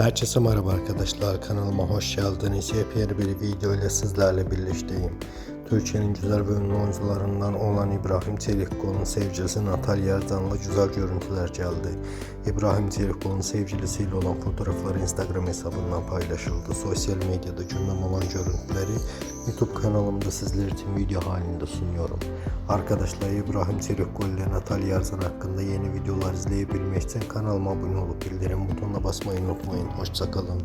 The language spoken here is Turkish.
Herkese merhaba arkadaşlar kanalıma hoş geldiniz. Yepyeni bir video ile sizlerle birlikteyim. Türkiye'nin güzel ve ünlü oyuncularından olan İbrahim Çelikkol'un sevgilisi Natalya Erdan'la güzel görüntüler geldi. İbrahim Çelikkol'un sevgilisiyle olan fotoğrafları Instagram hesabından paylaşıldı. Sosyal medyada gündem olan görüntüleri YouTube kanalımda sizler için video halinde sunuyorum. Arkadaşlar İbrahim Çelikkol ile Natalya Erdan hakkında yeni videolar izleyebilmek için kanalıma abone olup bildirim butonuna basmayı unutmayın. Hoşçakalın.